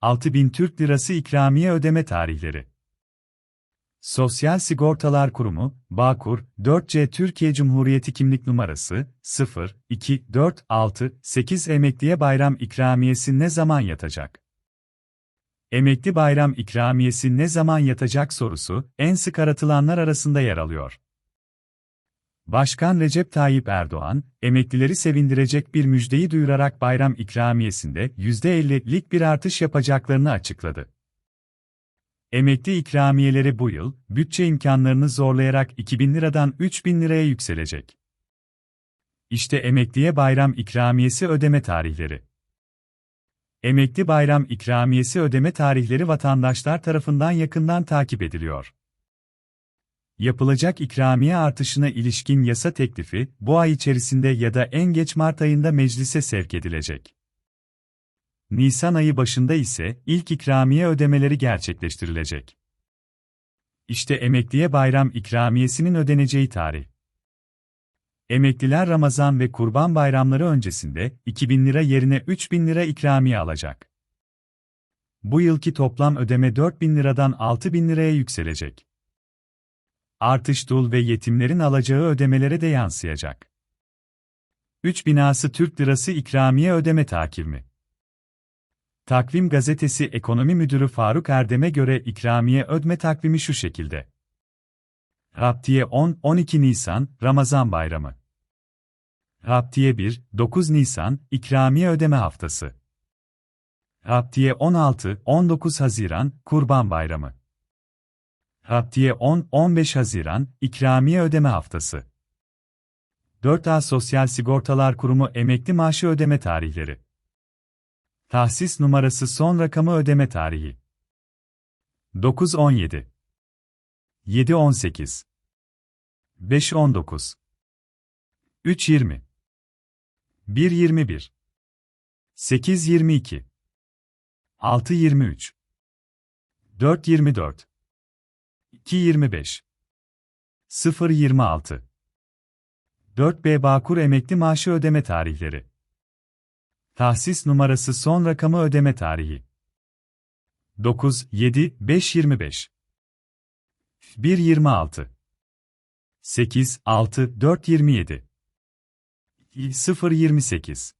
6000 Türk Lirası ikramiye ödeme tarihleri. Sosyal Sigortalar Kurumu, Bağkur, 4C Türkiye Cumhuriyeti kimlik numarası 0 2 4 6 8 emekliye bayram ikramiyesi ne zaman yatacak? Emekli bayram ikramiyesi ne zaman yatacak sorusu en sık aratılanlar arasında yer alıyor. Başkan Recep Tayyip Erdoğan, emeklileri sevindirecek bir müjdeyi duyurarak bayram ikramiyesinde %50'lik bir artış yapacaklarını açıkladı. Emekli ikramiyeleri bu yıl, bütçe imkanlarını zorlayarak 2000 liradan 3000 liraya yükselecek. İşte emekliye bayram ikramiyesi ödeme tarihleri. Emekli bayram ikramiyesi ödeme tarihleri vatandaşlar tarafından yakından takip ediliyor. Yapılacak ikramiye artışına ilişkin yasa teklifi, bu ay içerisinde ya da en geç Mart ayında meclise sevk edilecek. Nisan ayı başında ise ilk ikramiye ödemeleri gerçekleştirilecek. İşte emekliye bayram ikramiyesinin ödeneceği tarih. Emekliler Ramazan ve Kurban bayramları öncesinde 2000 lira yerine 3000 lira ikramiye alacak. Bu yılki toplam ödeme 4000 liradan 6000 liraya yükselecek. Artış dul ve yetimlerin alacağı ödemelere de yansıyacak. 3 binası Türk Lirası ikramiye ödeme takvimi. Takvim gazetesi ekonomi müdürü Faruk Erdem'e göre ikramiye ödeme takvimi şu şekilde. Raptiye 10-12 Nisan, Ramazan Bayramı. Raptiye 1-9 Nisan, ikramiye ödeme haftası. Raptiye 16-19 Haziran, Kurban Bayramı. Raptiye 10-15 Haziran, ikramiye ödeme haftası. 4A Sosyal Sigortalar Kurumu emekli maaşı ödeme tarihleri. Tahsis numarası son rakamı ödeme tarihi. 9-17 7-18 5-19 3-20 1-21 8-22 6-23 4-24 2-25 0-26 4B Bağkur emekli maaşı ödeme tarihleri. Tahsis numarası son rakamı ödeme tarihi. 9 7 5 25 1 26 8 6 4 27 0 28